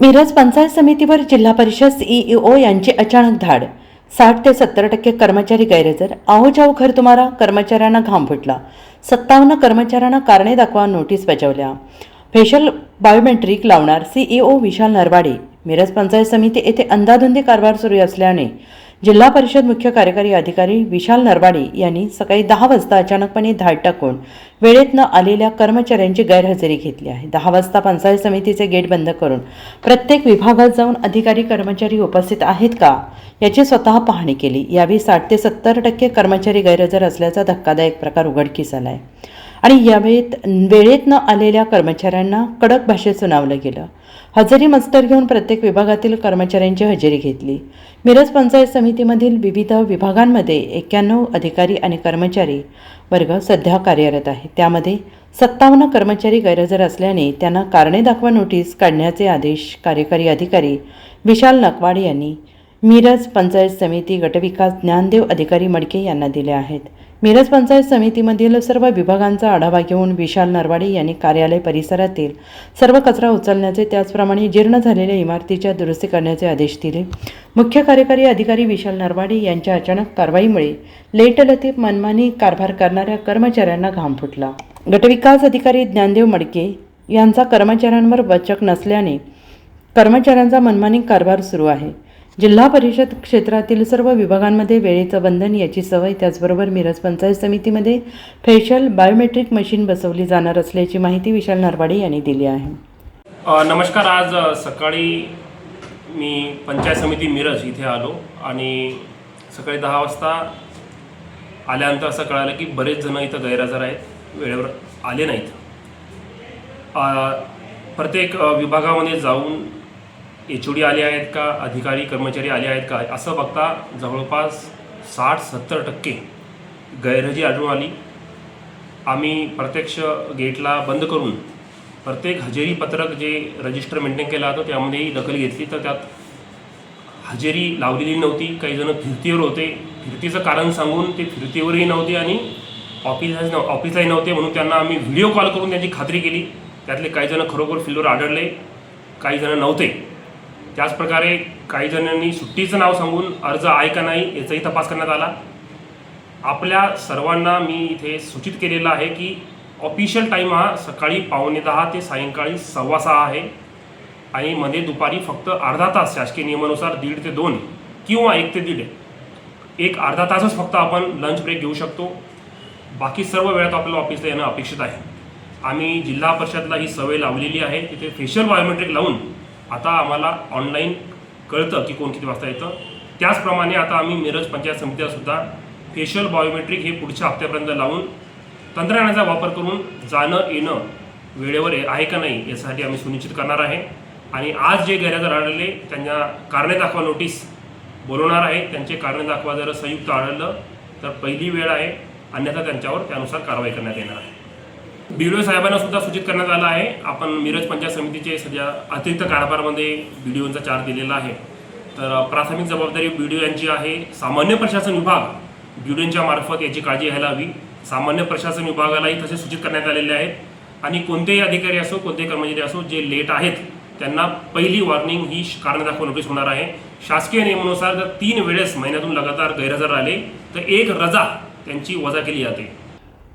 मिरज पंचायत समितीवर जिल्हा परिषद सीईओ यांची अचानक धाड. साठ ते सत्तर टक्के कर्मचारी गैरहजर. आहो जाऊ घर तुम्हारा कर्मचाऱ्यांना घाम फुटला. सत्तावन्न कर्मचाऱ्यांना कारणे दाखवा नोटीस बजावल्या. फेशल बायोमेट्रिक लावणार सीईओ विशाल नरवाडे. मिरज पंचायत समिती येथे अंधाधुंदी कारभार सुरू असल्याने जिल्हा परिषद मुख्य कार्यकारी अधिकारी विशाल नरवाडे यांनी सकाळी दहा वाजता अचानकपणे धाड टाकून वेळेत न आलेल्या कर्मचाऱ्यांची गैरहजेरी घेतली आहे. दहा वाजता पंचायत समितीचे गेट बंद करून प्रत्येक विभागात जाऊन अधिकारी कर्मचारी उपस्थित आहेत का याची स्वतः पाहणी केली. यावेळी साठ ते सत्तर टक्के कर्मचारी गैरहजर असल्याचा धक्कादायक प्रकार उघडकीस आला आहे आणि यावेळेत वेळेत न आलेल्या कर्मचाऱ्यांना कडक भाषेत सुनावलं गेलं. हजेरी मस्तर घेऊन प्रत्येक विभागातील कर्मचाऱ्यांची हजेरी घेतली. मिरज पंचायत समितीमधील विविध विभागांमध्ये एक्क्याण्णव अधिकारी आणि कर्मचारी वर्ग सध्या कार्यरत आहे. त्यामध्ये सत्तावन्न कर्मचारी गैरहजर असल्याने त्यांना कारणे दाखवा नोटीस काढण्याचे आदेश कार्यकारी अधिकारी विशाल नकवाड यांनी मिरज पंचायत समिती गटविकास ज्ञानदेव अधिकारी मडके यांना दिले आहेत. मिरज पंचायत समितीमधील सर्व विभागांचा आढावा घेऊन विशाल नरवाडे यांनी कार्यालय परिसरातील सर्व कचरा उचलण्याचे त्याचप्रमाणे जीर्ण झालेल्या इमारतीच्या दुरुस्ती करण्याचे आदेश दिले. मुख्य कार्यकारी अधिकारी विशाल नरवाडे यांच्या अचानक कारवाईमुळे लेटलतीफ मनमानी कारभार करणाऱ्या कर्मचाऱ्यांना घाम फुटला. गटविकास अधिकारी ज्ञानदेव मडके यांचा कर्मचाऱ्यांवर वचक नसल्याने कर्मचाऱ्यांचा मनमानी कारभार सुरू आहे. जिल्हा परिषद क्षेत्रातील सर्व विभागांमध्ये वेळेचं बंधन याची सवय त्याचबरोबर मिरज पंचायत समितीमध्ये फेशियल बायोमेट्रिक मशीन बसवली जाणार असल्याची माहिती विशाल नरवाडे यांनी दिली आहे. नमस्कार आज सकाळी मी पंचायत समिती मिरज इथे आलो आणि सकाळी दहा वाजता आल्यानंतर असं कळालं की बरेच जण इथं गैरहजर आहेत वेळेवर आले नाहीत. प्रत्येक विभागामध्ये जाऊन एच ओ डी आले आहेत का? अधिकारी कर्मचारी आले आहेत का? असं बघता जवळपास साठ सत्तर टक्के गैरहजी आढळून आली. आम्ही प्रत्यक्ष गेटला बंद करून प्रत्येक हजेरी पत्रक जे रजिस्टर मेंटेन केलं होतं त्यामध्येही दखल घेतली. तर त्यात हजेरी लावलेली नव्हती. काही जण फिरतीवर होते. फिरतीचं कारण सांगून ते फिरतीवरही नव्हते आणि ऑफिसला ऑफिसलाही नव्हते म्हणून त्यांना आम्ही व्हिडिओ कॉल करून त्यांची खात्री केली. त्यातले काही जण खरोखर फिल्डवर आढळले. काही जण नव्हते. त्याचप्रकारे काही जणांनी सुट्टीचं नाव सांगून अर्ज आहे का नाही याचाही तपास करण्यात आला. आपल्या सर्वांना मी इथे सूचित केलेलं आहे की ऑफिशियल टाईम हा सकाळी पावणे दहा ते सायंकाळी सव्वा सहा आहे. आणि मध्ये दुपारी फक्त अर्धा तास शासकीय नियमानुसार दीड ते दोन किंवा एक ते दीड एक अर्धा तासच फक्त आपण लंच ब्रेक घेऊ शकतो. बाकी सर्व वेळात आपल्याला ऑफिसला येणं अपेक्षित आहे. आम्ही जिल्हा परिषदला ही सवय लावलेली आहे. तिथे फेशियल बायोमेट्रिक लावून आता आम्हाला ऑनलाईन कळतं की कोण किती वाजता येतं. त्याचप्रमाणे आता आम्ही मिरज पंचायत समितीलासुद्धा फेशियल बायोमेट्रिक हे पुढच्या हप्त्यापर्यंत लावून तंत्रज्ञानाचा वापर करून जाणं येणं वेळेवर आहे का नाही यासाठी आम्ही सुनिश्चित करणार आहे. आणि आज जे गैरहजर आढळले त्यांना कारणे दाखवा नोटीस बोलवणार आहे. त्यांचे कारणे दाखवा जर संयुक्त आढळलं तर पहिली वेळ आहे. अन्यथा त्यांच्यावर त्यानुसार कारवाई करण्यात येणार आहे. बी डी ओ साहेबांना सुद्धा सूचित करण्यात आलं आहे. आपण मिरज पंचायत समितीचे सध्या अतिरिक्त कारभारमध्ये बी चार्ज दिलेला आहे. तर प्राथमिक जबाबदारी बी यांची आहे. सामान्य प्रशासन विभाग बी मार्फत याची काळजी घ्यायला हवी. सामान्य प्रशासन विभागालाही तसे सूचित करण्यात आलेले आहेत. आणि कोणतेही अधिकारी असो कोणतेही कर्मचारी असो जे लेट आहेत त्यांना पहिली वॉर्निंग ही कारण दाखवा नोटीस होणार आहे. शासकीय नियमानुसार जर तीन वेळेस महिन्यातून लगातार गैरहजर आले तर एक रजा त्यांची वजा केली जाते.